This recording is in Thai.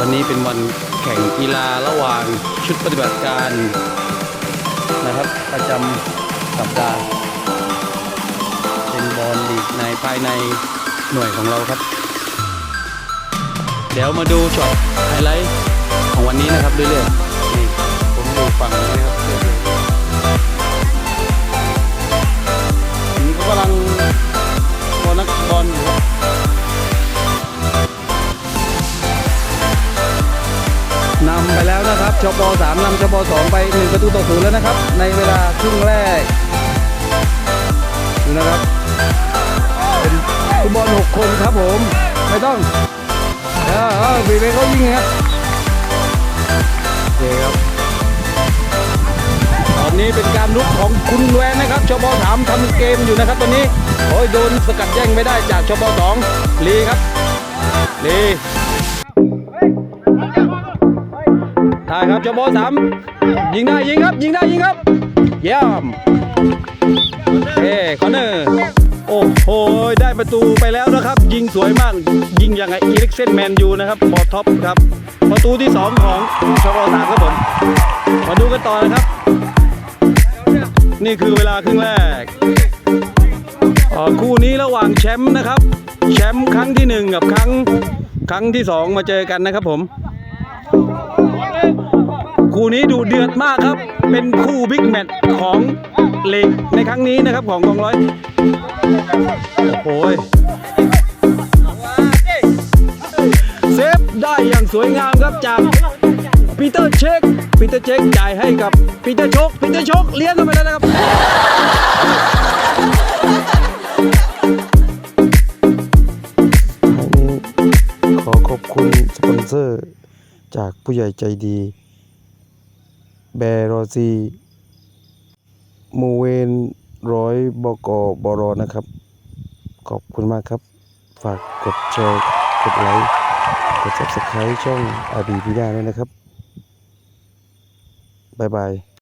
วันนี้เป็นวันแข่งกีฬาระหว่างชุดปฏิบัติการนะครับ ประจำสัปดาห์ เป็นบอลลีกในภายในหน่วยของเราครับ เดี๋ยวมาดูช็อตไฮไลท์ของวันนี้นะครับเรื่อยๆนี่ผมอยู่ฝั่งนี้นะครับ ชปสามนำชปสองไปหนึ่งประตูต่อศูนย์แล้วนะครับ ในเวลาครึ่งแรกดูนะครับเป็นฟุตบอลหกคนครับผม ไม่ต้องเออเออบีเบเขายิงครับโอเคครับตอนนี้เป็นการลุกของคุณแวนนะครับชบสามทำเกมอยู่นะครับตอนนี้โอ้ยโดนสกัดแย่งไม่ได้จากชบสองลีครับลี ได้ครับชบสามยิงได้ยิงครับ ยิงได้ยิงครับ เยี่ยมเอ้คอนเนอร์โอ้โหได้ประตูไปแล้วนะครับ ยิงสวยมาก ยิงอย่างไงอีเล็กเซนแมนยูนะครับบอลท็อปครับ ประตูที่ 2 ของชบสามครับผมมาดูกันต่อนะครับ นี่คือเวลาครึ่งแรกคู่นี้ระหว่างแชมป์นะครับ แชมป์ครั้งที่ 1 กับครั้งครั้งที่ 2 มาเจอกันนะครับผม คู่นี้ดูเดือดมากครับ เป็นคู่บิ๊กแมตช์ของเลกในครั้งนี้นะครับของกองร้อยโอ้โหเซฟได้อย่างสวยงามครับจากปีเตอร์เช็คปีเตอร์เช็คจ่ายให้กับปีเตอร์ชกปีเตอร์ชกเลี้ยงกันไปแล้วนะครับท้ายนี้ขอขอบคุณสปอนเซอร์ จากผู้ใหญ่ใจดี แบรอซีมูเวนร้อยบกบรนะครับ ขอบคุณมากครับ ฝากกดแชร์กดไลค์กด subscribe ช่องอาบีพิดาด้วยนะครับ บ๊ายบาย